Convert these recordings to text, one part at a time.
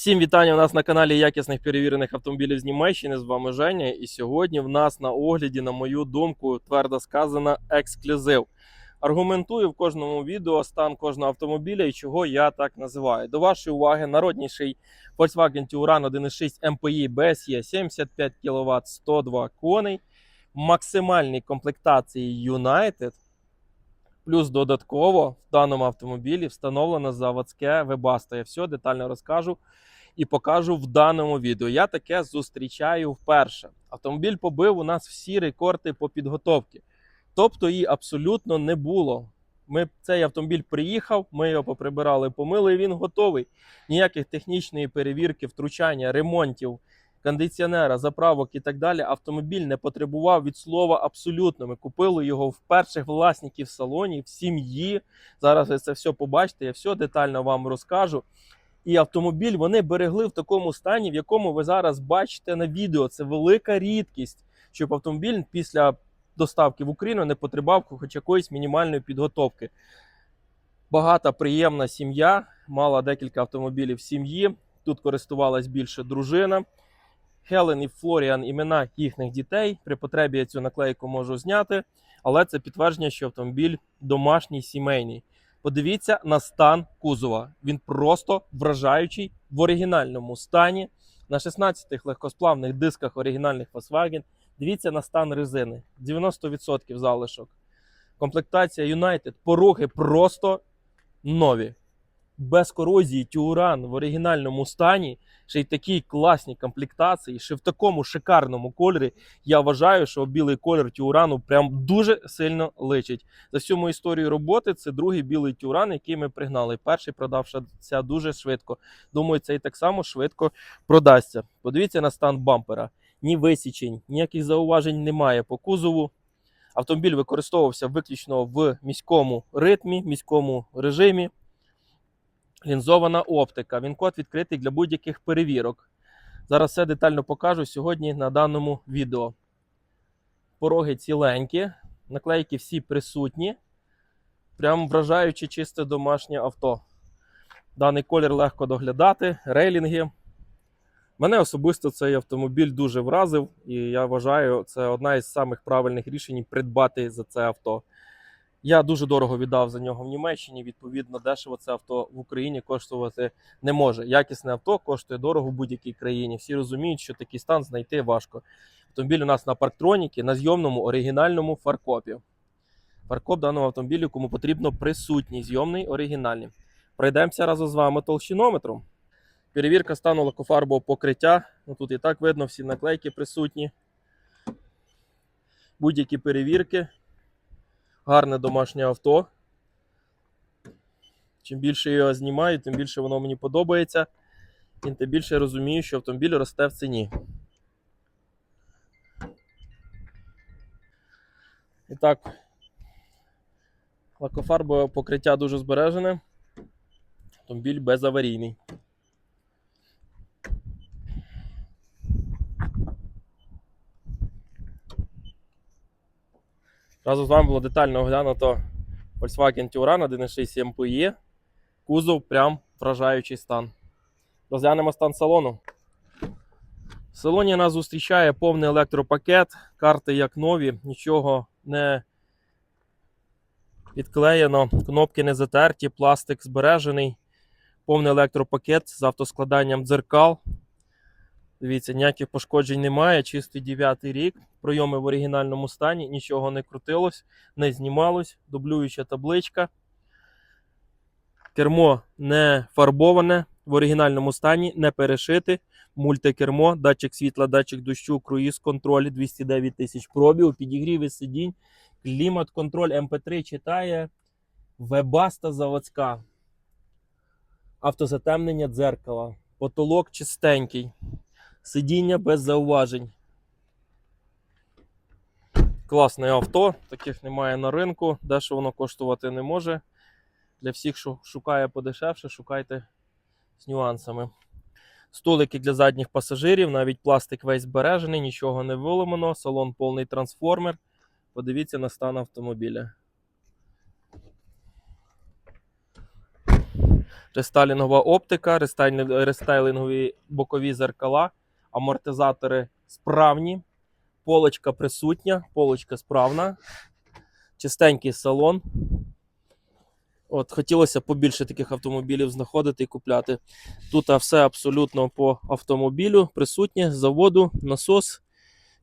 Всім вітання у нас на каналі якісних перевірених автомобілів з Німеччини. З вами Женя. І сьогодні в нас на огляді, на мою думку, твердо сказано, ексклюзив. Аргументую в кожному відео стан кожного автомобіля і чого я так називаю. До вашої уваги, народніший Volkswagen Touran 1.6 MPI BSE 75 кВт 102 коней, максимальній комплектації United. Плюс додатково в даному автомобілі встановлено заводське Webasto. Я все детально розкажу і покажу в даному відео. Я таке зустрічаю вперше. Автомобіль побив у нас всі рекорди по підготовці. Тобто її абсолютно не було. Ми цей автомобіль приїхав, ми його поприбирали, помили, і він готовий. Ніяких технічної перевірки, втручання, ремонтів, кондиціонера, заправок і так далі. Автомобіль не потребував від слова абсолютно. Ми купили його в перших власників в салоні, в сім'ї. Зараз ви це все побачите, я все детально вам розкажу. І автомобіль вони берегли в такому стані, в якому ви зараз бачите на відео. Це велика рідкість, щоб автомобіль після доставки в Україну не потребував хоч якоїсь мінімальної підготовки. Багата, приємна сім'я, мала декілька автомобілів сім'ї. Тут користувалась більше дружина. Хелен і Флоріан імена їхніх дітей. При потребі я цю наклейку можу зняти, але це підтвердження, що автомобіль домашній сімейний. Подивіться на стан кузова. Він просто вражаючий в оригінальному стані. На 16 легкосплавних дисках оригінальних Volkswagen. Дивіться на стан резини. 90% залишок. Комплектація United. Пороги просто нові. Без корозії Тюран в оригінальному стані, ще й такій класній комплектації, ще в такому шикарному кольорі. Я вважаю, що білий колір Тюрану прям дуже сильно личить. За всю мою історію роботи це другий білий Тюран, який ми пригнали. Перший продався дуже швидко. Думаю, цей так само швидко продасться. Подивіться на стан бампера. Ні висічень, ніяких зауважень немає по кузову. Автомобіль використовувався виключно в міському ритмі, міському режимі. Лінзована оптика. Він код відкритий для будь-яких перевірок. Зараз все детально покажу сьогодні на даному відео. Пороги ціленькі, наклейки всі присутні. Прям вражаючи чисте домашнє авто. Даний колір легко доглядати, рейлінги. Мене особисто цей автомобіль дуже вразив, і я вважаю, це одна із самих правильних рішень придбати за це авто. Я дуже дорого віддав за нього в Німеччині. Відповідно, дешево це авто в Україні коштувати не може. Якісне авто коштує дорого в будь-якій країні. Всі розуміють, що такий стан знайти важко. Автомобіль у нас на парктроніки на зйомному оригінальному фаркопі. Фаркоп даного автомобілю, кому потрібно присутній, зйомний оригінальний. Пройдемося разом з вами толщинометром. Перевірка стану лакофарбового покриття. Ну, тут і так видно, всі наклейки присутні. Будь-які перевірки. Гарне домашнє авто. Чим більше його знімаю, тим більше воно мені подобається. І тим більше я розумію, що автомобіль росте в ціні. І так, лакофарбове покриття дуже збережене. Автомобіль безаварійний. Разом з вами було детально оглянуто Volkswagen Touran 1.6 MPE. Кузов прям вражаючий стан. Розглянемо стан салону. В салоні нас зустрічає повний електропакет, карти як нові, нічого не відклеєно, кнопки не затерті, пластик збережений, повний електропакет з автоскладанням дзеркал. Дивіться, ніяких пошкоджень немає. Чистий 9 рік. Пройоми в оригінальному стані, нічого не крутилось, не знімалось. Дублююча табличка. Кермо не фарбоване в оригінальному стані, не перешите. Мультикермо, датчик світла, датчик дощу, круїз контроль 209 тисяч пробів, підігріви сидінь, клімат контроль MP3 читає. Вебаста заводська. Автозатемнення дзеркала. Потолок чистенький. Сидіння без зауважень. Класне авто, таких немає на ринку, дещо воно коштувати не може. Для всіх, що шукає подешевше, шукайте з нюансами. Столики для задніх пасажирів, навіть пластик весь збережений, нічого не виламано, салон повний трансформер. Подивіться на стан автомобіля. рестайлінгова оптика, рестайлі- рестайлінгові бокові зеркала, амортизатори справні, полочка присутня, полочка справна, чистенький салон. От, хотілося побільше таких автомобілів знаходити і купляти. Тут все абсолютно по автомобілю присутнє заводу, насос,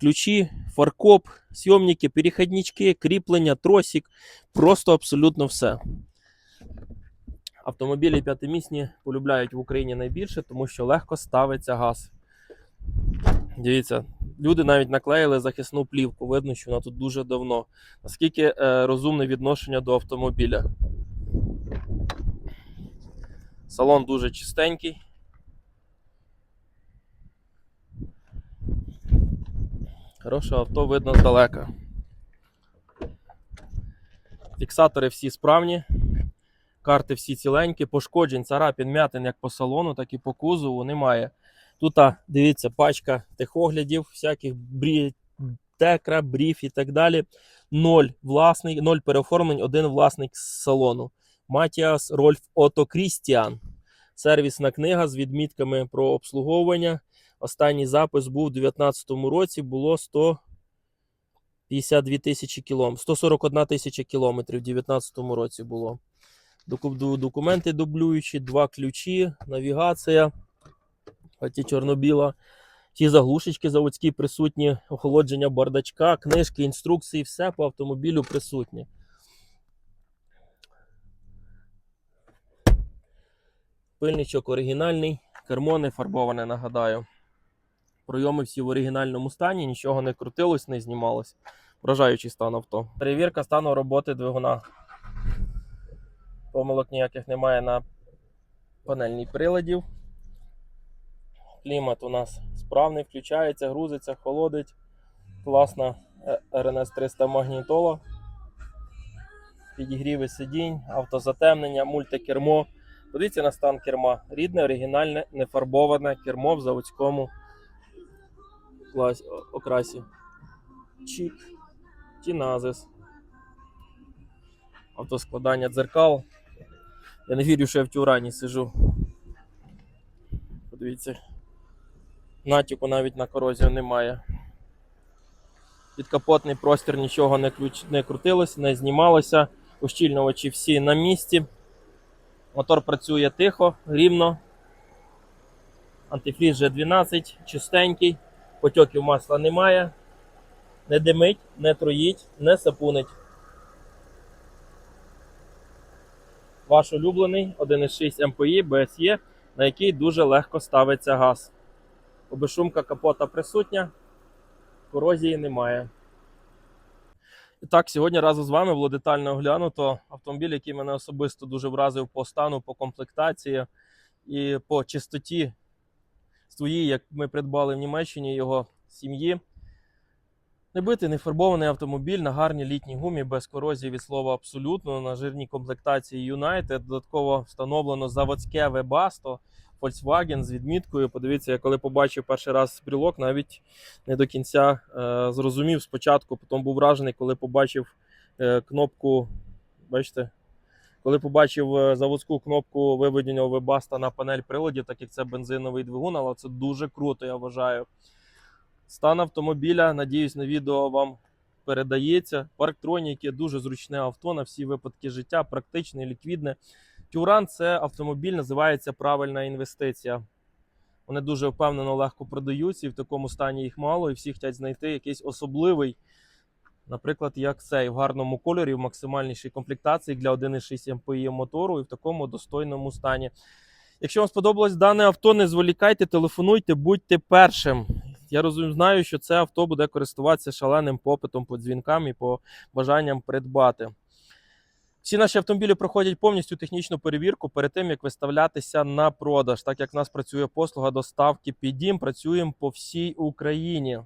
ключі, фаркоп, сйомники, переходнички, кріплення, тросик. Просто абсолютно все. Автомобілі п'ятимісні полюбляють в Україні найбільше, тому що легко ставиться газ. Дивіться, люди навіть наклеїли захисну плівку. Видно, що вона тут дуже давно. Наскільки е, розумне відношення до автомобіля. Салон дуже чистенький. Хороше авто видно здалека. Фіксатори всі справні. Карти всі ціленькі, пошкоджень, царапін, м'ятин як по салону, так і по кузову немає. Тут, дивіться, пачка техоглядів, всяких брі... текра, бріф і так далі. Ноль власний, ноль переоформлень, один власник з салону. Матіас Рольф Ото Крістіан. Сервісна книга з відмітками про обслуговування. Останній запис був у 2019 році, було 152 тисячі кілометрів. 141 тисяча кілометрів у 2019 році було. Документи дублюючі, два ключі, навігація, хоті чорно-біла. Ті заглушечки заводські присутні, охолодження бардачка, книжки, інструкції, все по автомобілю присутнє. Пильничок оригінальний, кермо не фарбоване, нагадаю. Пройоми всі в оригінальному стані, нічого не крутилось, не знімалось. Вражаючий стан авто. Перевірка стану роботи двигуна. Помилок ніяких немає на панельній приладів. Клімат у нас справний, включається, грузиться, холодить. Класна е, RNS 300 магнітола. Підігріви сидінь, автозатемнення, мультикермо. Подивіться на стан керма. Рідне, оригінальне, нефарбоване кермо в заводському окрасі. Чік, тіназис. Автоскладання дзеркал. Я не вірю, що я в тюрані сижу. Подивіться. Натяку навіть на корозію немає. Підкапотний простір нічого не, ключ... не крутилося, не знімалося. Ущільнювачі всі на місці. Мотор працює тихо, рівно. Антифріз G12, чистенький, потьоків масла немає. Не димить, не троїть, не сапунить. Ваш улюблений 1,6 МПІ BSE, на який дуже легко ставиться газ. Обешумка капота присутня, корозії немає. І так, сьогодні разом з вами було детально оглянуто автомобіль, який мене особисто дуже вразив по стану, по комплектації і по чистоті своїй, як ми придбали в Німеччині його сім'ї. Не битий, не фарбований автомобіль на гарній літній гумі без корозії від слова абсолютно. На жирній комплектації United. Додатково встановлено заводське Webasto Volkswagen з відміткою. Подивіться, я коли побачив перший раз брілок, навіть не до кінця е, зрозумів спочатку, потім був вражений, коли побачив е, кнопку. Бачите, коли побачив е, заводську кнопку виведення Webasto на панель приладів, так як це бензиновий двигун, але це дуже круто, я вважаю. Стан автомобіля, надіюсь, на відео вам передається. Парктроніки дуже зручне авто на всі випадки життя, практичне, ліквідне. Тюран це автомобіль, називається правильна інвестиція. Вони дуже впевнено легко продаються, і в такому стані їх мало, і всі хочуть знайти якийсь особливий, наприклад, як цей в гарному кольорі, в максимальнішій комплектації для 1,6 МПІ мотору і в такому достойному стані. Якщо вам сподобалось дане авто, не зволікайте, телефонуйте, будьте першим. Я розумію, знаю, що це авто буде користуватися шаленим попитом по дзвінкам і по бажанням придбати. Всі наші автомобілі проходять повністю технічну перевірку перед тим, як виставлятися на продаж. Так як в нас працює послуга доставки під дім, працюємо по всій Україні.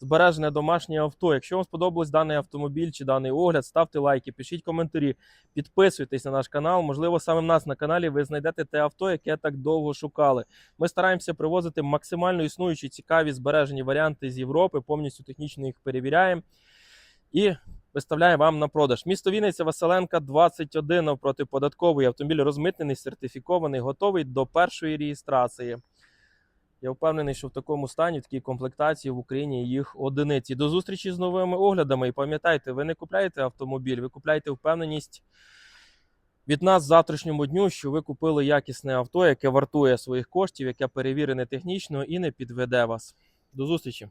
Збережене домашнє авто. Якщо вам сподобалось даний автомобіль чи даний огляд, ставте лайки, пишіть коментарі, підписуйтесь на наш канал. Можливо, саме в нас на каналі ви знайдете те авто, яке так довго шукали. Ми стараємося привозити максимально існуючі цікаві збережені варіанти з Європи, повністю технічно їх перевіряємо. І виставляє вам на продаж. Місто Вінниця, Василенка, 21 навпроти податкової. Автомобіль розмитнений, сертифікований, готовий до першої реєстрації. Я впевнений, що в такому стані, в такій комплектації в Україні їх одиниці. До зустрічі з новими оглядами. І пам'ятайте, ви не купляєте автомобіль, ви купляєте впевненість від нас завтрашньому дню, що ви купили якісне авто, яке вартує своїх коштів, яке перевірене технічно і не підведе вас. До зустрічі!